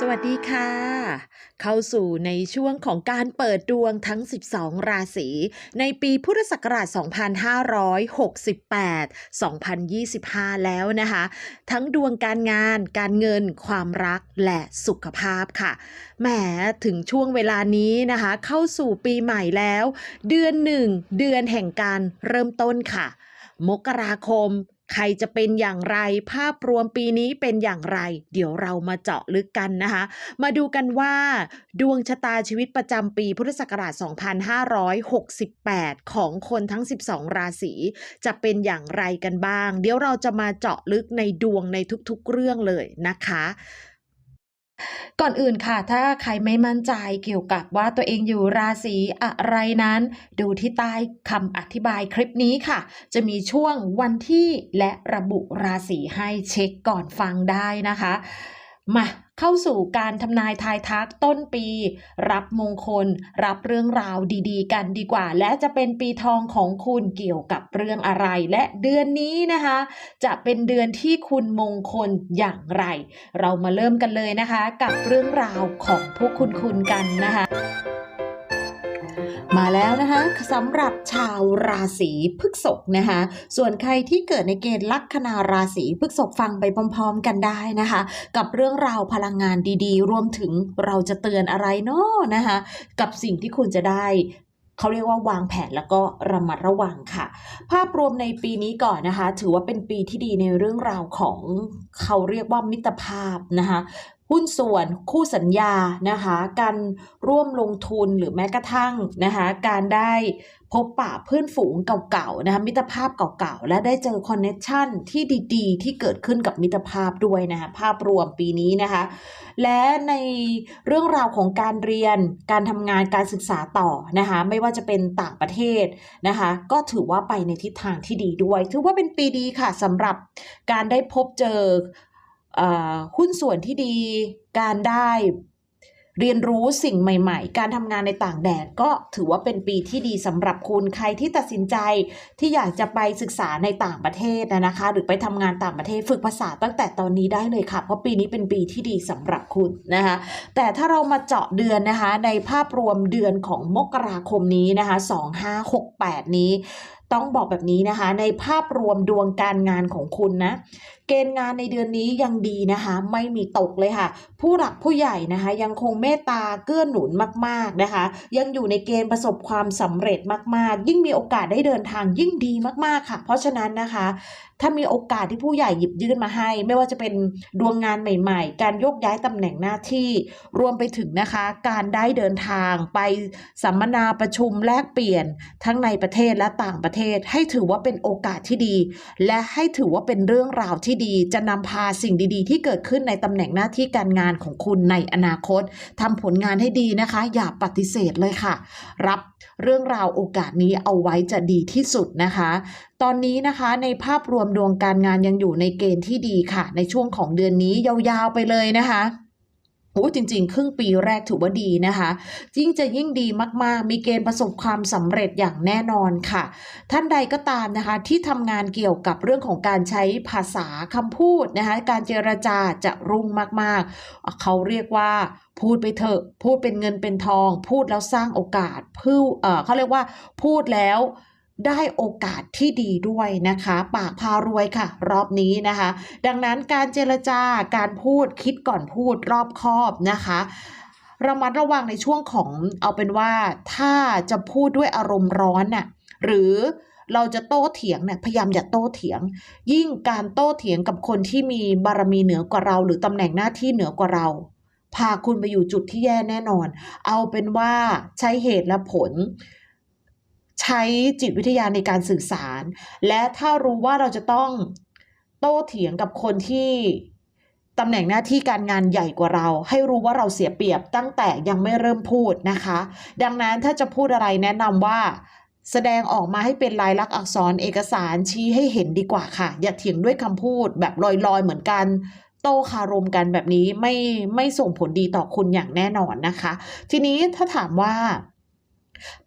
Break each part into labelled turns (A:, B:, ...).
A: สวัสดีค่ะ เข้าสู่ในช่วงของการเปิดดวงทั้ง 12 ราศี ในปีพุทธศักราช 2568 2025 แล้วนะคะ ทั้งดวงการงาน การเงิน ความรัก และสุขภาพค่ะ แหม ถึงช่วงเวลานี้นะคะ เข้าสู่ปีใหม่แล้ว เดือนหนึ่ง เดือนแห่งการเริ่มต้นค่ะ มกราคม ใครจะเป็นอย่างไร ภาพรวมปีนี้เป็นอย่างไร เดี๋ยวเรามาเจาะลึกกันนะคะ มาดูกันว่า ดวงชะตาชีวิตประจำปีพุทธศักราช 2568 ของคนทั้ง 12 ราศีจะเป็นอย่างไรกันบ้าง เดี๋ยวเราจะมาเจาะลึกในดวงในทุกๆเรื่องเลยนะคะ ก่อนอื่นค่ะ ถ้าใครไม่มั่นใจเกี่ยวกับว่าตัวเองอยู่ราศีอะไรนั้น ดูที่ใต้คำอธิบายคลิปนี้ค่ะ จะมีช่วงวันที่และระบุราศีให้เช็คก่อนฟังได้นะคะ มา เข้าสู่การทำนายทายทักต้นปี รับมงคล รับเรื่องราวดีๆ กันดีกว่า และจะเป็นปีทองของคุณเกี่ยวกับเรื่องอะไร และเดือนนี้นะคะ จะเป็นเดือนที่คุณมงคลอย่างไร เรามาเริ่มกันเลยนะคะ กับเรื่องราวของพวกคุณคุณกันนะคะ มาแล้วนะคะสำหรับชาวราศีพฤษภนะคะส่วนใครที่เกิดในเกณฑ์ลัคนาราศีพฤษภฟังไปพร้อม ๆ กันได้นะคะ กับเรื่องราวพลังงานดีๆ รวมถึงเราจะเตือนอะไรเนาะนะคะกับสิ่งที่คุณจะได้เขาเรียกว่าวางแผนแล้วก็ระมัดระวังค่ะ ภาพรวมในปีนี้ก่อนนะคะ ถือว่าเป็นปีที่ดีในเรื่องราวของเขาเรียกว่ามิตรภาพนะคะหุ้นส่วนคู่สัญญานะคะการร่วมลงทุนหรือแม้กระทั่งนะคะการได้พบปะเพื่อนฝูงเก่าๆนะคะมิตรภาพเก่าๆ และได้เจอคอนเนคชั่นที่ดีๆ ที่เกิดขึ้นกับมิตรภาพด้วยนะคะภาพรวมปีนี้นะคะและในเรื่องราวของการเรียนการทำงานการศึกษาต่อนะคะไม่ว่าจะเป็นต่างประเทศนะคะก็ถือว่าไปในทิศทางที่ดีด้วย ถือว่าเป็นปีดีค่ะสำหรับการได้พบเจอเอ่อ หุ้นส่วนที่ดีการได้เรียนรู้สิ่งใหม่ ๆ การทำงานในต่างแดนก็ถือว่าเป็นปีที่ดีสำหรับคุณใครที่ตัดสินใจที่อยากจะไปศึกษาในต่างประเทศนะนะคะ หรือไปทำงานต่างประเทศฝึกภาษาตั้งแต่ตอนนี้ได้เลยค่ะ เพราะปีนี้เป็นปีที่ดีสำหรับคุณนะคะ แต่ถ้าเรามาเจาะเดือนนะคะ ในภาพรวมเดือนของมกราคมนี้นะคะ 2568 นี้ต้องบอกแบบนี้นะคะ ในภาพรวมดวงการงานของคุณนะเกณฑ์งานในเดือนนี้ยังดีนะคะ ไม่มีตกเลยค่ะ ผู้หลักผู้ใหญ่นะคะ ยังคงเมตตาเกื้อหนุนมาก ๆนะคะ ยังอยู่ในเกณฑ์ประสบความสำเร็จมาก ๆ ยิ่งมีโอกาสได้เดินทางยิ่งดีมาก ๆ ค่ะ เพราะฉะนั้นนะคะ ถ้ามีโอกาสที่ผู้ใหญ่หยิบยื่นมาให้ ไม่ว่าจะเป็นดวงงานใหม่ ๆ การโยกย้ายตำแหน่งหน้าที่ รวมไปถึงนะคะ การได้เดินทางไปสัมมนาประชุมแลกเปลี่ยนทั้งในประเทศและต่างประเทศ ให้ถือว่าเป็นโอกาสที่ดี และให้ถือว่าเป็นเรื่องราวที่ดีจะนำพาสิ่งดีๆ ที่เกิดขึ้นในตำแหน่งหน้าที่การงานของคุณในอนาคตทำผลงานให้ดีนะคะ อย่าปฏิเสธเลยค่ะ รับเรื่องราวโอกาสนี้เอาไว้จะดีที่สุดนะคะ ตอนนี้นะคะในภาพรวมดวงการงานยังอยู่ในเกณฑ์ที่ดีค่ะ ในช่วงของเดือนนี้ยาวๆไปเลยนะคะ โอ้จริงๆ ครึ่งปีแรกถือว่าดีนะคะ ยิ่งจะยิ่งดีมากๆ มีเกณฑ์ประสบความสำเร็จอย่างแน่นอนค่ะ ท่านใดก็ตามนะคะ ที่ทำงานเกี่ยวกับเรื่องของการใช้ภาษาคำพูดนะคะ การเจรจาจะรุ่งมากๆ เขาเรียกว่าพูดไปเถอะ พูดเป็นเงินเป็นทอง พูดแล้วสร้างโอกาสพูดเอ่อเขาเรียกว่าพูดแล้ว ได้โอกาสที่ดีด้วยนะคะ ปากพารวยค่ะ รอบนี้นะคะ ดังนั้นการเจรจาการพูดคิดก่อนพูดรอบคอบนะคะระมัดระวังในช่วงของเอาเป็นว่าถ้าจะพูดด้วยอารมณ์ร้อนน่ะหรือเราจะโต้เถียงเนี่ยพยายามอย่าโต้เถียง ยิ่งการโต้เถียงกับคนที่มีบารมีเหนือกว่าเรา หรือตำแหน่งหน้าที่เหนือกว่าเรา พาคุณไปอยู่จุดที่แย่แน่นอน เอาเป็นว่าใช้เหตุและผล ใช้จิตวิทยาในการสื่อสาร และถ้ารู้ว่าเราจะต้องโต้เถียงกับคนที่ตำแหน่งหน้าที่การงานใหญ่กว่าเรา ให้รู้ว่าเราเสียเปรียบตั้งแต่ยังไม่เริ่มพูดนะคะ ดังนั้นถ้าจะพูดอะไรแนะนำว่า แสดงออกมาให้เป็นลายลักษณ์อักษรเอกสารชี้ให้เห็นดีกว่าค่ะ อย่าเถียงด้วยคำพูดแบบลอยๆเหมือนกันโต้คารมกันแบบนี้ไม่ไม่ส่งผลดีต่อคุณอย่างแน่นอนนะคะ ทีนี้ถ้าถามว่า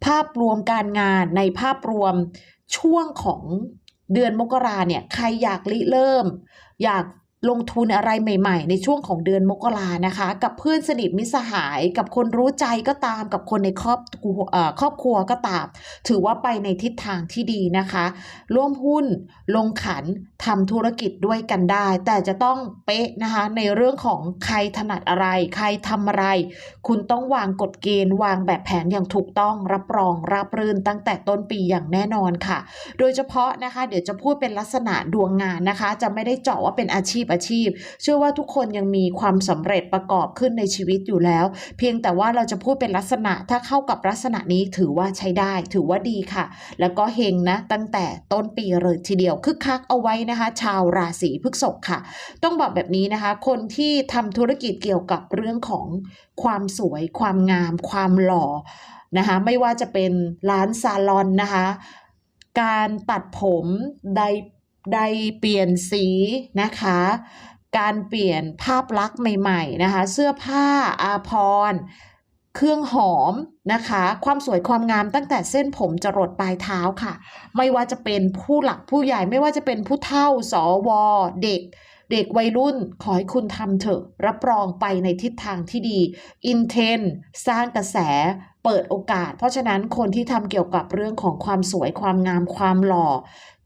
A: ภาพรวมการงานในภาพรวมช่วงของเดือนมกราเนี่ย ใครอยากริเริ่ม อยาก ลงทุนอะไรใหม่ๆ ในช่วงของเดือนมกรานะคะ กับเพื่อนสนิทมิสหาย กับคนรู้ใจก็ตามกับคนในครอบครัวเอ่อครอบครัวก็ตาม ถือว่าไปในทิศทางที่ดีนะคะ ร่วมหุ้นลงขันทำธุรกิจด้วยกันได้ แต่จะต้องเป๊ะนะคะในเรื่องของใครถนัดอะไร ใครทำอะไร คุณต้องวางกฎเกณฑ์วางแบบแผนอย่างถูกต้องรับรองรับรื่นตั้งแต่ต้นปีอย่างแน่นอนค่ะ โดยเฉพาะนะคะ เดี๋ยวจะพูดเป็นลักษณะดวงงานนะคะ จะไม่ได้เจาะว่าเป็นอาชีพอาชีพ เชื่อว่าทุกคนยังมีความสำเร็จประกอบขึ้นในชีวิตอยู่แล้ว เพียงแต่ว่าเราจะพูดเป็นลักษณะถ้าเข้ากับลักษณะนี้ถือว่าใช้ได้ ถือว่าดีค่ะ แล้วก็เฮงนะตั้งแต่ต้นปีเลยทีเดียวคึกคักเอาไว้นะคะ ชาวราศีพฤษภค่ะ ต้องบอกแบบนี้นะคะ คนที่ทำธุรกิจเกี่ยวกับเรื่องของความสวย ความงาม ความหล่อนะคะไม่ว่าจะเป็นร้านซาลอนนะคะ การตัดผมได ไดเปลี่ยนสีนะคะ การเปลี่ยนภาพลักษณ์ใหม่ๆนะคะ เสื้อผ้าอาภรณ์เครื่องหอมนะคะ ความสวยความงามตั้งแต่เส้นผมจรดปลายเท้าค่ะ ไม่ว่าจะเป็นผู้หลักผู้ใหญ่ไม่ว่าจะเป็นผู้เฒ่าสวเด็ก เด็กวัยรุ่นขอให้คุณทำเถอะ รับรองไปในทิศทางที่ดี อินเทน สร้างกระแส เปิดโอกาส เพราะฉะนั้นคนที่ทำเกี่ยวกับเรื่องของความสวยความงามความหล่อ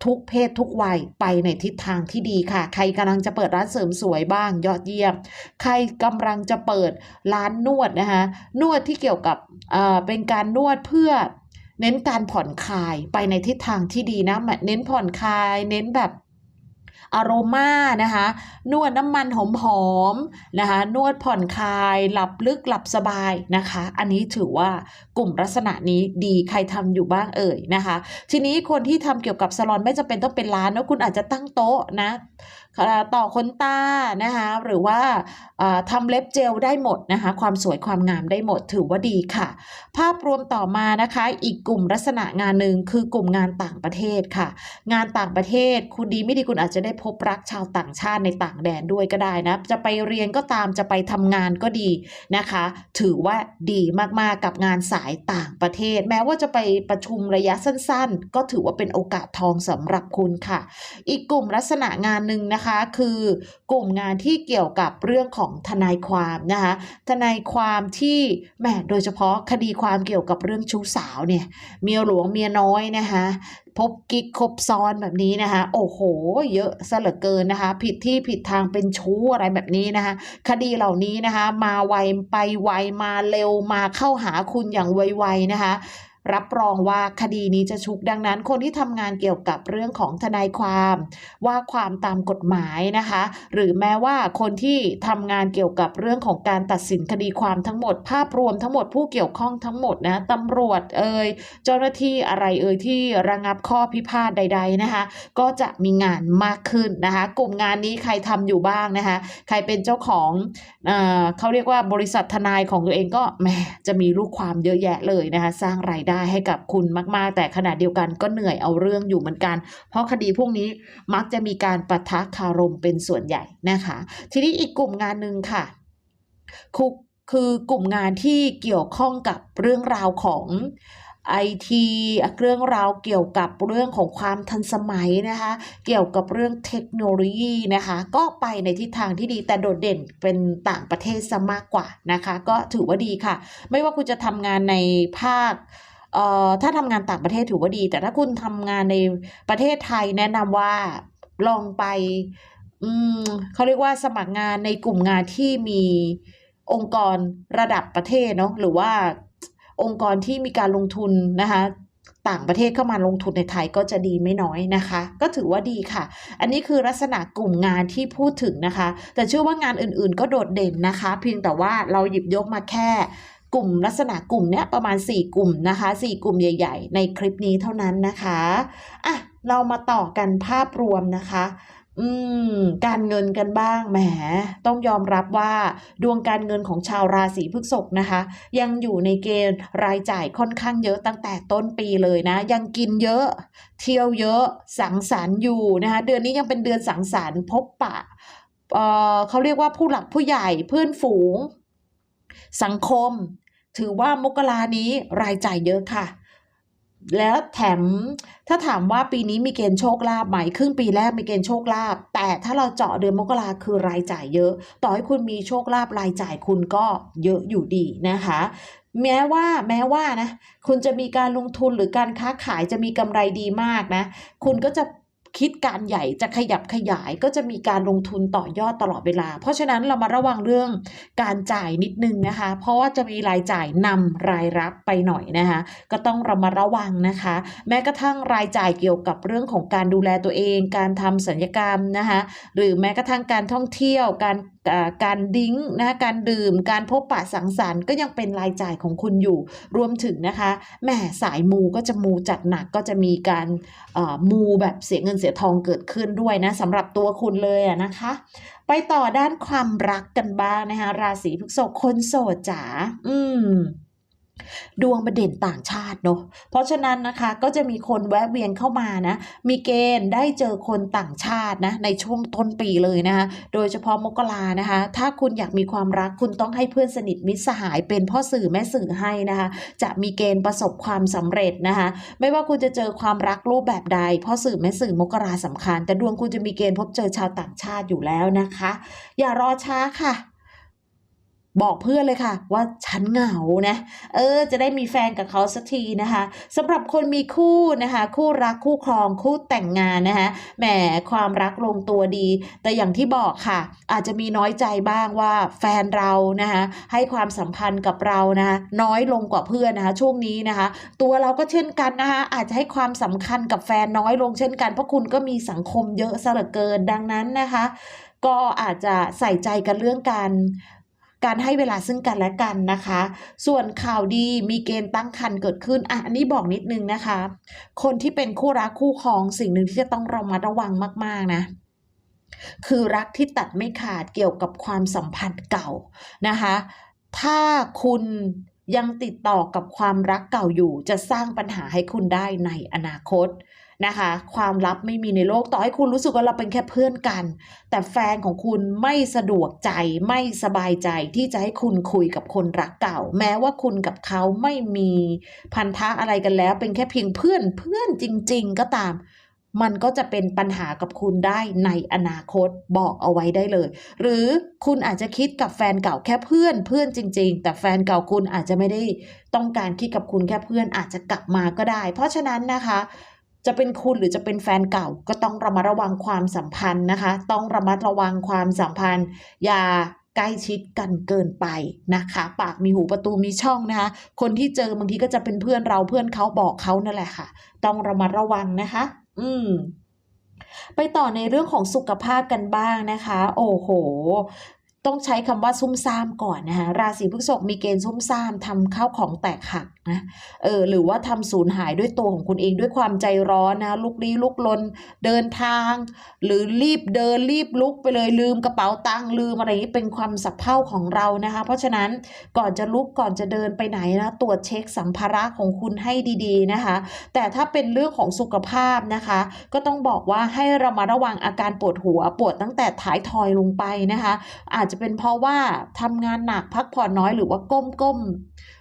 A: ทุกเพศทุกวัยไปในทิศทางที่ดีค่ะ ใครกำลังจะเปิดร้านเสริมสวยบ้างยอดเยี่ยม ใครกำลังจะเปิดร้านนวดนะคะนวดที่เกี่ยวกับเเป็นการนวดเพื่อเน้นการผ่อนคลายไปในทิศทางที่ดีนะเน้นผ่อนคลาย เน้นแบบ อารมานะคะ นวดน้ำมันหอมๆนะคะ นวดผ่อนคลาย หลับลึกหลับสบายนะคะ อันนี้ถือว่ากลุ่มลักษณะนี้ดีใครทำอยู่บ้างเอ่ยนะคะ ทีนี้คนที่ทำเกี่ยวกับสลอนไม่จำเป็นต้องเป็นร้านนะคุณอาจจะตั้งโต๊ะนะ ต่อขนตานะคะหรือว่าทำเล็บเจลได้หมดนะคะความสวยความงามได้หมดถือว่าดีค่ะ ภาพรวมต่อมานะคะอีกกลุ่มลักษณะงานหนึ่งคือกลุ่มงานต่างประเทศค่ะ งานต่างประเทศคุณดีไม่ดีคุณอาจจะได้พบรักชาวต่างชาติในต่างแดนด้วยก็ได้นะจะไปเรียนก็ตามจะไปทำงานก็ดีนะคะ ถือว่าดีมากๆกับงานสายต่างประเทศ แม้ว่าจะไปประชุมระยะสั้น ๆ ก็ถือว่าเป็นโอกาสทองสำหรับคุณค่ะ อีกกลุ่มลักษณะงานหนึ่งนะคะคือกลุ่มงานที่เกี่ยวกับเรื่องของทนายความนะคะทนายความที่แหมโดยเฉพาะคดีความเกี่ยวกับเรื่องชู้สาวเนี่ยเมียหลวงเมียน้อยนะคะพบกิ๊กคบซ้อนแบบนี้นะคะโอ้โห เยอะซะเหลือเกินนะคะ ผิดที่ผิดทางเป็นชู้อะไรแบบนี้นะคะ คดีเหล่านี้นะคะ มาไวไปไวมาเร็วมาเข้าหาคุณอย่างไวๆนะคะ รับรองว่าคดีนี้จะชุกดังนั้น คนที่ทำงานเกี่ยวกับเรื่องของทนายความ ว่าความตามกฎหมายนะคะ หรือแม้ว่าคนที่ทำงานเกี่ยวกับเรื่องของการตัดสินคดีความทั้งหมด ภาพรวมทั้งหมดผู้เกี่ยวข้องทั้งหมดนะตำรวจเอ่ยเจ้าหน้าที่อะไรเอ่ยที่ระงับข้อพิพาทใด ๆนะคะ ก็จะมีงานมากขึ้นนะคะ กลุ่มงานนี้ใครทำอยู่บ้างนะคะ ใครเป็นเจ้าของเอ่อเขาเรียกว่าบริษัททนายของตัวเองก็แหมจะมีลูกความเยอะแยะเลยนะคะ สร้างรายได้ได้ให้กับคุณมาก ๆ แต่ขณะเดียวกันก็เหนื่อยเอาเรื่องอยู่เหมือนกัน เพราะคดีพวกนี้มักจะมีการปะทะคารมเป็นส่วนใหญ่นะคะ ทีนี้อีกกลุ่มงานหนึ่งค่ะคุคือกลุ่มงานที่เกี่ยวข้องกับเรื่องราวของไอทีเรื่องราวเกี่ยวกับเรื่องของความทันสมัยนะคะ เกี่ยวกับเรื่องเทคโนโลยีนะคะ ก็ไปในทิศทางที่ดีแต่โดดเด่นเป็นต่างประเทศซะมากกว่านะคะ ก็ถือว่าดีค่ะ ไม่ว่าคุณจะทำงานในภาค ถ้าทำงานต่างประเทศถือว่าดี แต่ถ้าคุณทำงานในประเทศไทยแนะนำว่าลองไปอืมเขาเรียกว่าสมัครงานในกลุ่มงานที่มีองค์กรระดับประเทศเนาะหรือว่าองค์กรที่มีการลงทุนนะคะต่างประเทศเข้ามาลงทุนในไทยก็จะดีไม่น้อยนะคะ ก็ถือว่าดีค่ะ อันนี้คือลักษณะกลุ่มงานที่พูดถึงนะคะ แต่เชื่อว่างานอื่นๆ ก็โดดเด่นนะคะ เพียงแต่ว่าเราหยิบยกมาแค่ กลุ่มลักษณะกลุ่มเนี้ยประมาณ 4 กลุ่มนะคะ 4 กลุ่มใหญ่ ๆ ในคลิปนี้เท่านั้นนะคะอะเรามาต่อกันภาพรวมนะคะอืมการเงินกันบ้างแหม ต้องยอมรับว่าดวงการเงินของชาวราศีพฤษภนะคะ ยังอยู่ในเกณฑ์รายจ่ายค่อนข้างเยอะตั้งแต่ต้นปีเลยนะ ยังกินเยอะ เที่ยวเยอะสังสรรค์อยู่นะคะเดือนนี้ยังเป็นเดือนสังสรรค์พบปะเออเขาเรียกว่าผู้หลักผู้ใหญ่เพื่อนฝูง สังคม ถือว่ามกรานี้รายจ่ายเยอะค่ะ แล้วแถมถ้าถามว่าปีนี้มีเกณฑ์โชคลาภไหมครึ่งปีแรกมีเกณฑ์โชคลาภแต่ถ้าเราเจาะเดือนมกราคือรายจ่ายเยอะ ต่อให้คุณมีโชคลาภรายจ่ายคุณก็เยอะอยู่ดีนะคะแม้ว่าแม้ว่านะคุณจะมีการลงทุนหรือการค้าขายจะมีกำไรดีมากนะ คุณก็จะ คิดการใหญ่จะขยับขยายก็จะมีการลงทุนต่อยอดตลอดเวลา เพราะฉะนั้นเรามาระวังเรื่องการจ่ายนิดนึงนะคะ เพราะว่าจะมีรายจ่ายนำรายรับไปหน่อยนะคะ ก็ต้องเรามาระวังนะคะ แม้กระทั่งรายจ่ายเกี่ยวกับเรื่องของการดูแลตัวเอง การทำสัญญกรรมนะคะ หรือแม้กระทั่งการท่องเที่ยวการการดิ้งนะการดื่ม การพบปะสังสรรค์ก็ยังเป็นรายจ่ายของคุณอยู่ รวมถึงนะคะแหม่สายมูก็จะมูจัดหนักก็จะมีการมูแบบเสียเงินเสียทองเกิดขึ้นด้วยนะสำหรับตัวคุณเลยนะคะ ไปต่อด้านความรักกันบ้างนะคะราศีพฤษภคนโสดจ๋าอืม ดวงประเด่นต่างชาติเนาะ เพราะฉะนั้นนะคะก็จะมีคนแวะเวียนเข้ามานะ มีเกณฑ์ได้เจอคนต่างชาตินะในช่วงต้นปีเลยนะคะโดยเฉพาะมกรานะคะ ถ้าคุณอยากมีความรักคุณต้องให้เพื่อนสนิทมิตรสหายเป็นพ่อสื่อแม่สื่อให้นะคะ จะมีเกณฑ์ประสบความสำเร็จนะคะ ไม่ว่าคุณจะเจอความรักรูปแบบใดพ่อสื่อแม่สื่อมกราสำคัญ แต่ดวงคุณจะมีเกณฑ์พบเจอชาวต่างชาติอยู่แล้วนะคะ อย่ารอช้าค่ะ บอกเพื่อนเลยค่ะ ว่าฉันเหงานะ เออ จะได้มีแฟนกับเขาสักทีนะคะสำหรับคนมีคู่นะคะ คู่รักคู่ครองคู่แต่งงานนะคะแหมความรักลงตัวดี แต่อย่างที่บอกค่ะ อาจจะมีน้อยใจบ้างว่าแฟนเรานะคะให้ความสัมพันธ์กับเรานะคะน้อยลงกว่าเพื่อนนะคะช่วงนี้นะคะ ตัวเราก็เช่นกันนะคะอาจจะให้ความสำคัญกับแฟนน้อยลงเช่นกันเพราะคุณก็มีสังคมเยอะซะเหลือเกินดังนั้นนะคะ ก็อาจจะใส่ใจกันเรื่องการ การให้เวลาซึ่งกันและกันนะคะ ส่วนข่าวดีมีเกณฑ์ตั้งครรภ์เกิดขึ้นอะอันนี้บอกนิดนึงนะคะ คนที่เป็นคู่รักคู่ครองสิ่งหนึ่งที่จะต้องระมัดระวังมาก ๆ นะคือรักที่ตัดไม่ขาดเกี่ยวกับความสัมพันธ์เก่านะคะ ถ้าคุณ ยังติดต่อกับความรักเก่าอยู่ จะสร้างปัญหาให้คุณได้ในอนาคตนะคะ ความลับไม่มีในโลกต่อให้คุณรู้สึกว่าเราเป็นแค่เพื่อนกัน แต่แฟนของคุณไม่สะดวกใจไม่สบายใจที่จะให้คุณคุยกับคนรักเก่า แม้ว่าคุณกับเขาไม่มีพันธะอะไรกันแล้ว เป็นแค่เพียงเพื่อนเพื่อนจริง ๆ ก็ตาม มันก็จะเป็นปัญหากับคุณได้ในอนาคตบอกเอาไว้ได้เลย หรือคุณอาจจะคิดกับแฟนเก่าแค่เพื่อนเพื่อนจริง ๆ แต่แฟนเก่าคุณอาจจะไม่ได้ต้องการคิดกับคุณแค่เพื่อนอาจจะกลับมาก็ได้ เพราะฉะนั้นนะคะจะเป็นคุณหรือจะเป็นแฟนเก่าก็ต้องระมัดระวังความสัมพันธ์นะคะ ต้องระมัดระวังความสัมพันธ์ อย่าใกล้ชิดกันเกินไปนะคะ ปากมีหูประตูมีช่องนะคะ คนที่เจอบางทีก็จะเป็นเพื่อนเราเพื่อนเขาบอกเขานั่นแหละค่ะ ต้องระมัดระวังนะคะ อืมไปต่อในเรื่องของสุขภาพกันบ้างนะคะ โอ้โห ต้องใช้คำว่าซุ่มซ่ามก่อนนะคะราศีพฤษภมีเกณฑ์ซุ่มซ่ามทำข้าวของแตกหักนะเออหรือว่าทำสูญหายด้วยตัวของคุณเองด้วยความใจร้อนนะลุกลี้ลุกลนเดินทาง หรือรีบเดินรีบลุกไปเลยลืมกระเป๋าตังค์ลืมอะไรนี้เป็นความสับเพร่าของเรานะคะ เพราะฉะนั้นก่อนจะลุกก่อนจะเดินไปไหนนะตรวจเช็คสัมภาระของคุณให้ดีๆนะคะ แต่ถ้าเป็นเรื่องของสุขภาพนะคะ ก็ต้องบอกว่าให้เรามาระวังอาการปวดหัวปวดตั้งแต่ท้ายทอยลงไปนะคะ อาจจะเป็นเพราะว่าทำงานหนักพักผ่อนน้อยหรือว่าก้มก้ม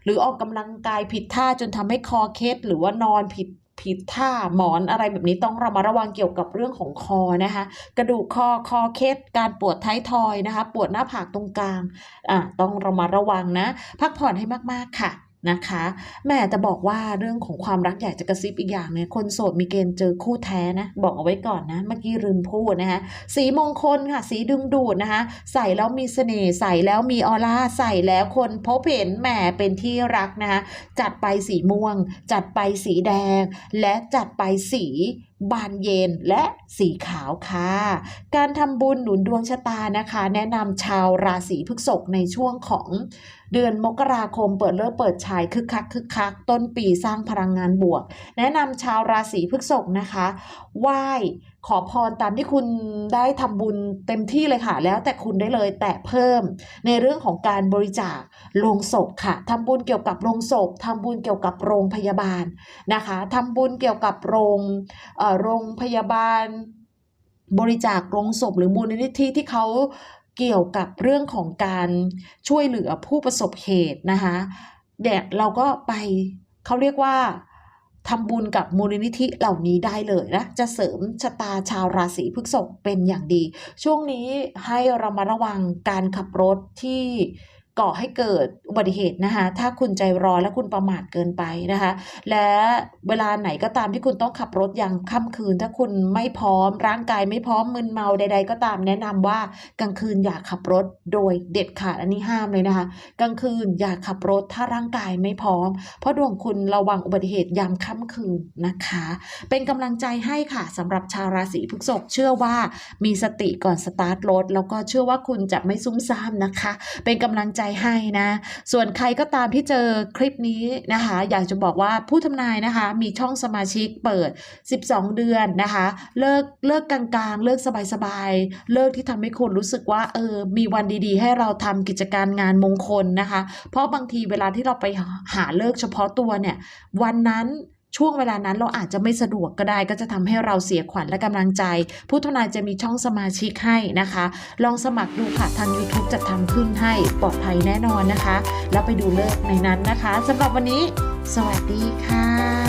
A: หรือออกกำลังกายผิดท่าจนทำให้คอเคล็ดหรือว่านอนผิดผิดท่าหมอนอะไรแบบนี้ต้องระมัดระวังเกี่ยวกับเรื่องของคอนะคะ กระดูกคอคอเคสการปวดท้ายทอยนะคะ ปวดหน้าผากตรงกลางอะต้องระมัดระวังนะ พักผ่อนให้มากๆค่ะ นะคะแม่แต่บอกว่าเรื่องของความรักอยากจะกระซิบอีกอย่างเนี่ยคนโสดมีเกณฑ์เจอคู่แท้นะ บอกเอาไว้ก่อนนะเมื่อกี้ลืมพูดนะคะสีมงคลค่ะ สีดึงดูดนะคะ ใส่แล้วมีเสน่ห์ใส่แล้วมีออร่าใส่แล้วคนพบเห็นแหมเป็นที่รักนะคะจัดไปสีม่วง จัดไปสีแดง และจัดไปสีบานเย็นและสีขาวค่ะ การทำบุญหนุนดวงชะตานะคะ แนะนำชาวราศีพฤษภในช่วงของ เดือนมกราคมเปิดเลิกเปิดฉายคึกคักคึกคัก ต้นปีสร้างพลังงานบวก แนะนำชาวราศีพฤษภนะคะไหว้ขอพรตามที่คุณได้ทำบุญเต็มที่เลยค่ะ แล้วแต่คุณได้เลยแต่เพิ่ม ในเรื่องของการบริจาคโลงศพค่ะทำบุญเกี่ยวกับโรงศพทำบุญเกี่ยวกับโรงพยาบาลนะคะทำบุญเกี่ยวกับโรงเอ่อโรงพยาบาลบริจาคโรงศพหรือมูลนิธิที่เขา เกี่ยวกับเรื่องของการช่วยเหลือผู้ประสบเหตุนะคะเด็กเราก็ไปเขาเรียกว่าทำบุญกับมูลนิธิเหล่านี้ได้เลยนะ จะเสริมชะตาชาวราศีพฤษภเป็นอย่างดี ช่วงนี้ให้เรามาระวังการขับรถที่ ก่อให้เกิดอุบัติเหตุนะคะถ้าคุณใจร้อนและคุณประมาทเกินไปนะคะ และเวลาไหนก็ตามที่คุณต้องขับรถอย่างค่ำคืน ถ้าคุณไม่พร้อมร่างกายไม่พร้อมมึนเมาใด ๆ ก็ตามแนะนำว่ากลางคืนอย่าขับรถโดยเด็ดขาดอันนี้ห้ามเลยนะคะ กลางคืนอย่าขับรถถ้าร่างกายไม่พร้อม เพราะดวงคุณระวังอุบัติเหตุยามค่ำคืนนะคะ เป็นกำลังใจให้ค่ะสำหรับชาวราศีพฤษภเชื่อว่ามีสติก่อนสตาร์ทรถแล้วก็เชื่อว่าคุณจะไม่ซุ่มซ่ามนะคะ เป็นกำลังใจให้นะ ส่วนใครก็ตามที่เจอคลิปนี้นะคะ อยากจะบอกว่าผู้ทำนายนะคะ มีช่องสมาชิกเปิด 12 เดือนนะคะ เลิกเลิกกลางๆ เลิกสบายๆ เลิกที่ทำให้คุณรู้สึกว่าเออมีวันดีๆ ให้เราทำกิจการงานมงคลนะคะ เพราะบางทีเวลาที่เราไปหาเลิกเฉพาะตัวเนี่ย วันนั้น ช่วงเวลานั้นเราอาจจะไม่สะดวกก็ได้ ก็จะทำให้เราเสียขวัญและกำลังใจ ผู้ทนายจะมีช่องสมาชิกให้นะคะ ลองสมัครดูค่ะ ทาง YouTube จะทำขึ้นให้ปลอดภัยแน่นอนนะคะ แล้วไปดูเลิกในนั้นนะคะสำหรับวันนี้ สวัสดีค่ะ